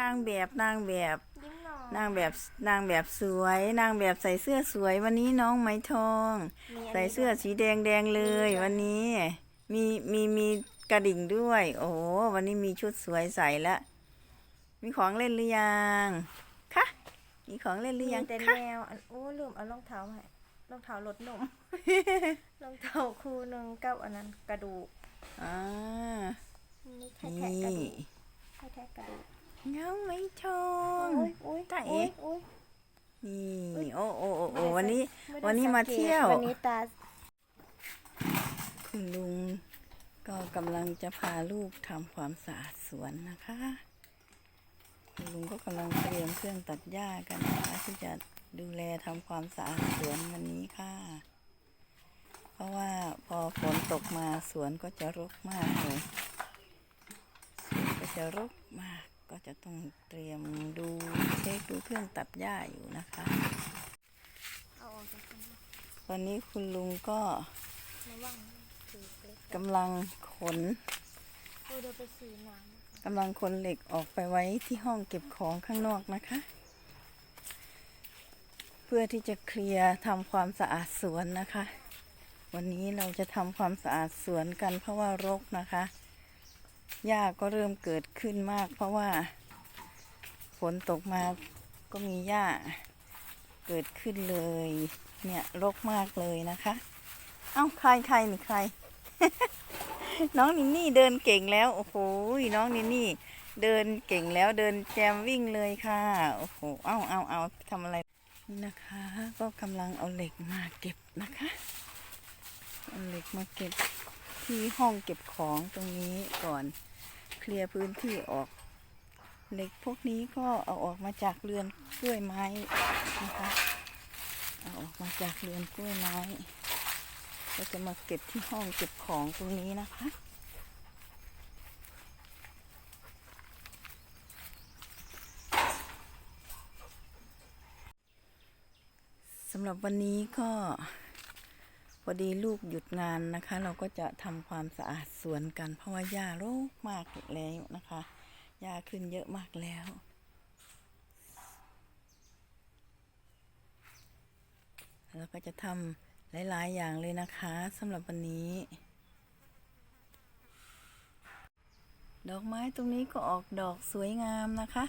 นางแบบนางแบบ ยิ้มหน่อยนางแบบนางแบบสวย นางแบบใส่เสื้อสวย วันนี้น้องไหมทอง มีนนี้ใส่เสื้อสีแดงแดงๆเลย วันนี้ มีมีมีกระดิ่งด้วย โอ้โหวันนี้มีชุดสวยใส่ละมีของเล่นหรือยังคะมีของเล่นหรือยังมีแต่คะแนวอันโอ้ลืมเอารองเท้าให้รองเท้าลดนมรองเท้าคู่หนึ่งกับอันนั้นกระดูกอ่า นี่แค่ นี่ แทะกระดูกแค่แทะกระ ดูกน้องไหมทองโอ้ยโอ้ยตาเอ๋โอ้ยนี่โอ้โอ้โอ้ไม่โอ้ได้วันนี้ไม่ได้วันนี้มาสังกตเที่ยววันนี้ตาคุณลุงก็กำลังจะพาลูกทำความสะอาดสวนนะคะ คุณลุงก็กำลังเตรียมเครื่องตัดหญ้ากันนะคะที่จะดูแลทำความสะอาดสวนวันนี้ค่ะ เพราะว่าพอฝนตกมาสวนก็จะรกมากเลยสวนก็จะรกมาก ก็จะต้องเตรียมดูเช็คดูเครื่องตัดหญ้าอยู่นะคะเอาออกจากกันตอนนี้คุณลุงก็ระวังถือเล็กกำลังขนโอ้เดี๋ยวไปซื้อน้ำนะคะกำลังขนเหล็กออกไปไว้ที่ห้องเก็บของข้างนอกนะคะ เพื่อที่จะเคลียร์ทำความสะอาดสวนนะคะ วันนี้เราจะทำความสะอาดสวนกันเพราะว่ารกนะคะ หญ้าก็เริ่มเกิดขึ้นมาก เพราะว่าฝนตกมาก็มีหญ้าเกิดขึ้นเลย เนี่ยรกมากเลยนะคะ เอ้าใครใครนี่ใคร น้องนินนี่เดินเก่งแล้วโอ้โหน้องนินนี่เดินเก่งแล้วเดินแจมวิ่งเลยค่ะโอ้โหเอ้าเอาเอาทำอะไรนี่นะคะ ก็กำลังเอาเหล็กมาเก็บนะคะเอาเหล็กมาเก็บ ที่ห้องเก็บของตรงนี้ก่อน เคลียร์พื้นที่ออก เหล็กพวกนี้ก็เอาออกมาจากเรือนกล้วยไม้นะคะเอาออกมาจากเรือนกล้วยไม้ก็จะมาเก็บที่ห้องเก็บของตรงนี้นะคะสำหรับวันนี้ก็ พอดีลูกหยุดงานนะคะ เราก็จะทำความสะอาดสวนกัน เพราะว่าหญ้ารกมากแล้วนะคะหญ้าขึ้นเยอะมากแล้วแล้วก็จะทำหลาย ๆ อย่างเลยนะคะสำหรับวันนี้ ดอกไม้ตรงนี้ก็ออกดอกสวยงามนะคะ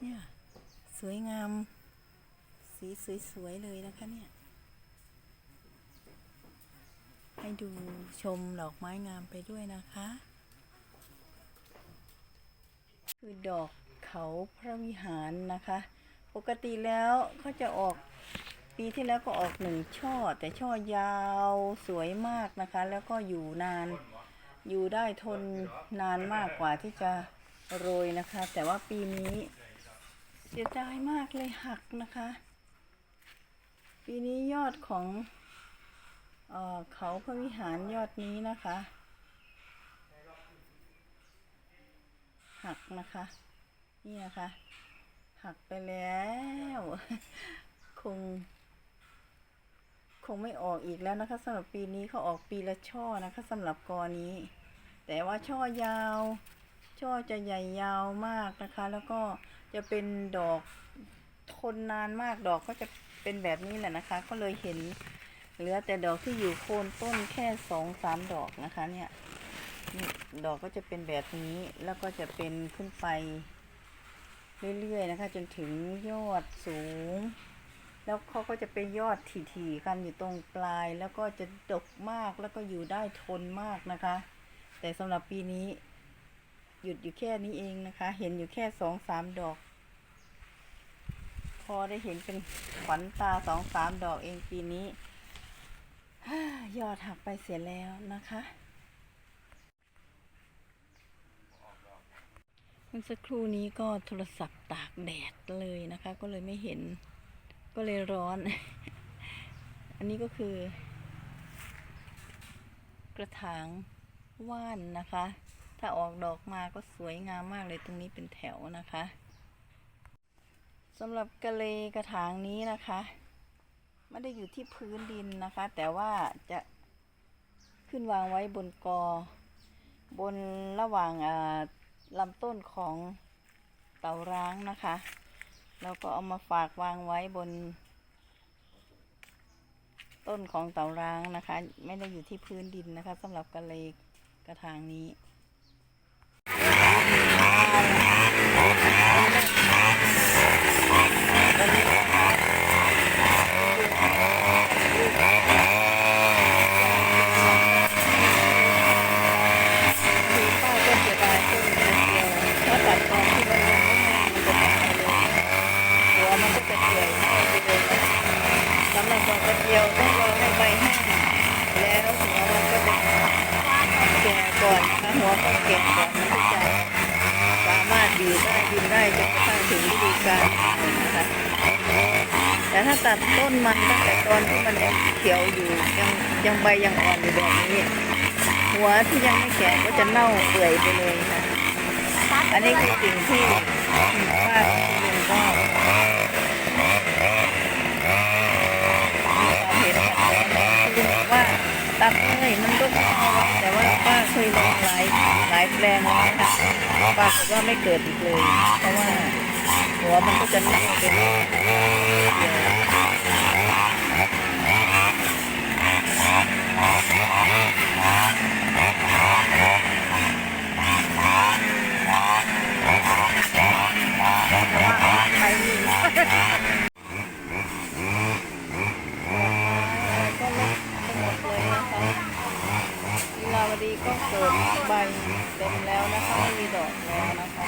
เนี่ย สวยงาม สีสวย ๆ เลยนะคะเนี่ย ให้ดูชมดอกไม้งามไปด้วยนะคะ คือดอกเขาพระวิหารนะคะ ปกติแล้วเขาจะออกปีที่แล้วก็ออกหนึ่งช่อ แต่ช่อยาวสวยมากนะคะ แล้วก็อยู่นานอยู่ได้ทนนานมากกว่าที่จะโรยนะคะ แต่ว่าปีนี้เสียดายมากเลยหักนะคะ ปีนี้ยอดของ เขาพระวิหารยอดนี้นะคะ หักนะคะ นี่นะคะ หักไปแล้ว คง คงไม่ออกอีกแล้วนะคะสำหรับปีนี้เขาออกปีละช่อนะคะสำหรับกอนี้ แต่ว่าช่อยาว ช่อจะใหญ่ยาวมากนะคะ แล้วก็จะเป็นดอกทนนานมากดอกก็จะเป็นแบบนี้แหละนะคะ ก็เลยเห็น เหลือแต่ดอกที่อยู่โคนต้นแค่สองสามดอกนะคะเนี่ยดอกก็จะเป็นแบบนี้แล้วก็จะเป็นขึ้นไป เรื่อยๆนะคะ จนถึงยอดสูง แล้วเขาก็จะไปยอดถี่ๆกันอยู่ตรงปลาย แล้วก็จะดกมากแล้วก็อยู่ได้ทนมากนะคะ แต่สำหรับปีนี้ หยุดอยู่แค่นี้เองนะคะ เห็นอยู่แค่สองสามดอก พอได้เห็นเป็นขวัญตาสองสามดอกเองปีนี้ ยอดหักไปเสียแล้วนะคะเมื่อสักครู่นี้ก็โทรศัพท์ตากแดดเลยนะคะ ก็เลยไม่เห็นก็เลยร้อน อันนี้ก็คือ กระถางว่านนะคะ ถ้าออกดอกมาก็สวยงามมากเลยตรงนี้เป็นแถวนะคะสำหรับกะเลกระถางนี้นะคะ ไม่ได้อยู่ที่พื้นดินนะคะ แต่ว่าจะขึ้นวางไว้บนกอ บนระหว่างาลำต้นของตเต่าร้างนะคะแล้วก็เอามาฝากวางไว้บน ต้นของเต่าร้างนะคะ ไม่ได้อยู่ที่พื้นดินนะคะสำหรับกระเลกกระถางนี้ คือป้าก็เสียดายต้นกระเจียวถ้าตัดตอนที่มันยังไม่แห้งมันจะตายเลยหัวมันก็จะเปื่อยไปเลยนะสำหรับดอกกระเจียวต้องรอให้ใบแห้งแล้วหัวมันก็จะแก่ก่อนนะคะ หัวต้องแก่ก่อนมันก็จะสามารถดูดได้กินได้จนกระทั่งถึงฤดูกาลนะคะแต่ถ้าตัดต้นมันตั้งแต่ตอนที่มันยังเขียวอยู่ยังยังใบยังอ่อนอยู่แบบนี้ หัวที่ยังไม่แก่ก็จะเน่าเปื่อยไปเลยค่ะอันนี้คือสิ่งที่ป้าคุณลุงก็มีความเห็นแบบนั้นคือบอกว่าตัดเลยมันก็ไม่เอาไว้แต่ว่าป้าเคยลองหลายหลาย แรงแล้วค่ะปรากฏว่าไม่เกิดอีกเลย เพราะว่าหัวมันก็จะหน่าไปเลยเดียว കാണാം